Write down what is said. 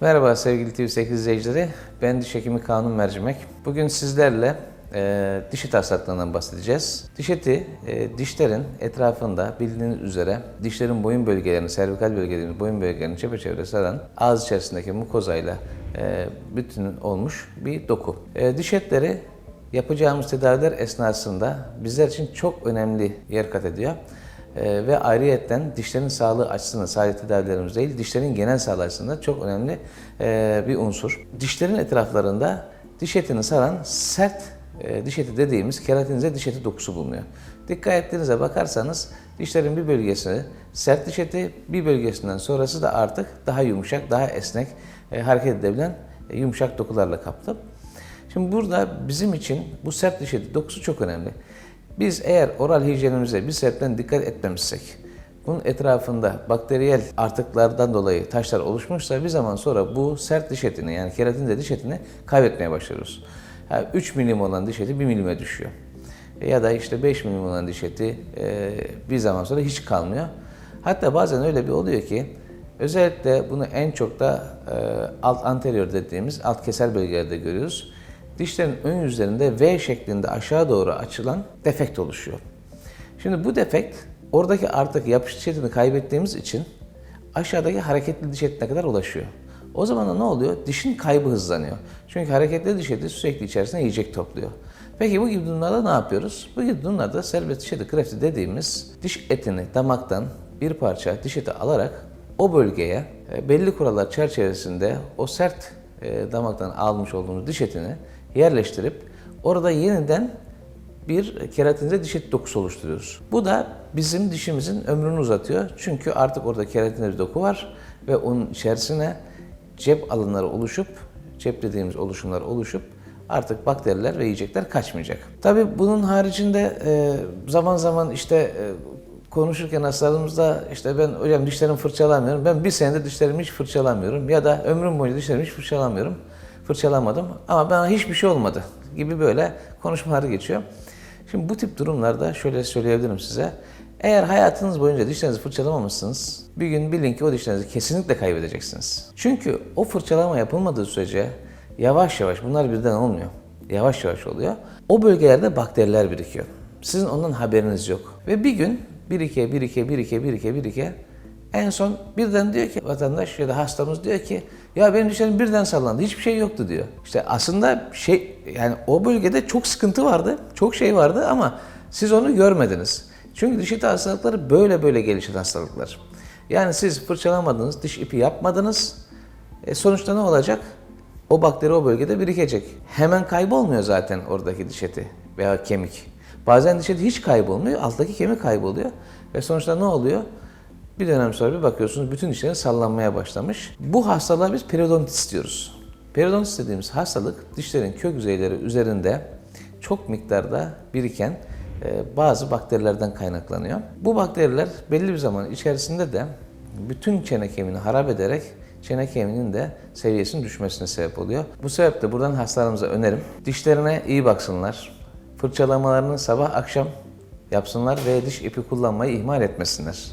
Merhaba sevgili TV8 izleyicileri. Ben diş hekimi Kanun Mercimek. Bugün sizlerle e, diş eti hastalıklarından bahsedeceğiz. Diş eti e, dişlerin etrafında bildiğiniz üzere dişlerin boyun bölgelerini, servikal bölgelerini, boyun bölgelerini çepeçevre saran ağız içerisindeki mukozayla e, bütün olmuş bir doku. E, diş etleri yapacağımız tedaviler esnasında bizler için çok önemli yer kat ediyor. Ee, ve ayrıyetten dişlerin sağlığı açısından sadece tedavilerimiz değil, dişlerin genel sağlığı açısından çok önemli e, bir unsur. Dişlerin etraflarında diş etini saran sert e, diş eti dediğimiz keratinize diş eti dokusu bulunuyor. Dikkat ettiğinize bakarsanız dişlerin bir bölgesi sert diş eti, bir bölgesinden sonrası da artık daha yumuşak, daha esnek, e, hareket edebilen e, yumuşak dokularla kaplı. Şimdi burada bizim için bu sert diş eti dokusu çok önemli. Biz eğer oral hijyenimize bir sebepten dikkat etmemişsek, bunun etrafında bakteriyel artıklardan dolayı taşlar oluşmuşsa bir zaman sonra bu sert diş etini yani keratin de diş etini kaybetmeye başlıyoruz. Yani 3 milim olan diş eti 1 milime düşüyor. Ya da işte 5 milim olan diş eti e, bir zaman sonra hiç kalmıyor. Hatta bazen öyle bir oluyor ki özellikle bunu en çok da e, alt anterior dediğimiz alt keser bölgelerde görüyoruz dişlerin ön yüzlerinde V şeklinde aşağı doğru açılan defekt oluşuyor. Şimdi bu defekt oradaki artık yapış diş etini kaybettiğimiz için aşağıdaki hareketli diş etine kadar ulaşıyor. O zaman da ne oluyor? Dişin kaybı hızlanıyor. Çünkü hareketli diş eti sürekli içerisine yiyecek topluyor. Peki bu gibi durumlarda ne yapıyoruz? Bu gibi durumlarda serbest diş eti grafti dediğimiz diş etini damaktan bir parça diş eti alarak o bölgeye e, belli kurallar çerçevesinde o sert e, damaktan almış olduğumuz diş etini yerleştirip orada yeniden bir keratinize diş eti dokusu oluşturuyoruz. Bu da bizim dişimizin ömrünü uzatıyor. Çünkü artık orada keratinli bir doku var ve onun içerisine cep alanları oluşup, cep dediğimiz oluşumlar oluşup artık bakteriler ve yiyecekler kaçmayacak. Tabii bunun haricinde e, zaman zaman işte e, konuşurken hastalarımızda işte ben hocam dişlerimi fırçalamıyorum. Ben bir senedir dişlerimi hiç fırçalamıyorum. Ya da ömrüm boyunca dişlerimi hiç fırçalamıyorum. Fırçalamadım ama bana hiçbir şey olmadı gibi böyle konuşmalar geçiyor. Şimdi bu tip durumlarda şöyle söyleyebilirim size. Eğer hayatınız boyunca dişlerinizi fırçalamamışsınız, bir gün bilin ki o dişlerinizi kesinlikle kaybedeceksiniz. Çünkü o fırçalama yapılmadığı sürece yavaş yavaş, bunlar birden olmuyor. Yavaş yavaş oluyor. O bölgelerde bakteriler birikiyor. Sizin ondan haberiniz yok. Ve bir gün birike, birike, birike, birike, birike en son birden diyor ki vatandaş ya da hastamız diyor ki ya benim dişlerim birden sallandı hiçbir şey yoktu diyor. İşte aslında şey yani o bölgede çok sıkıntı vardı, çok şey vardı ama siz onu görmediniz. Çünkü diş eti hastalıkları böyle böyle gelişen hastalıklar. Yani siz fırçalamadınız, diş ipi yapmadınız. E sonuçta ne olacak? O bakteri o bölgede birikecek. Hemen kaybolmuyor zaten oradaki diş eti veya kemik. Bazen diş eti hiç kaybolmuyor, alttaki kemik kayboluyor. Ve sonuçta ne oluyor? Bir dönem sonra bir bakıyorsunuz bütün dişlerin sallanmaya başlamış. Bu hastalığa biz periodontit diyoruz. Periodontit dediğimiz hastalık dişlerin kök yüzeyleri üzerinde çok miktarda biriken e, bazı bakterilerden kaynaklanıyor. Bu bakteriler belli bir zaman içerisinde de bütün çene kemiğini harap ederek çene kemiğinin de seviyesinin düşmesine sebep oluyor. Bu sebeple buradan hastalarımıza önerim dişlerine iyi baksınlar. Fırçalamalarını sabah akşam yapsınlar ve diş ipi kullanmayı ihmal etmesinler.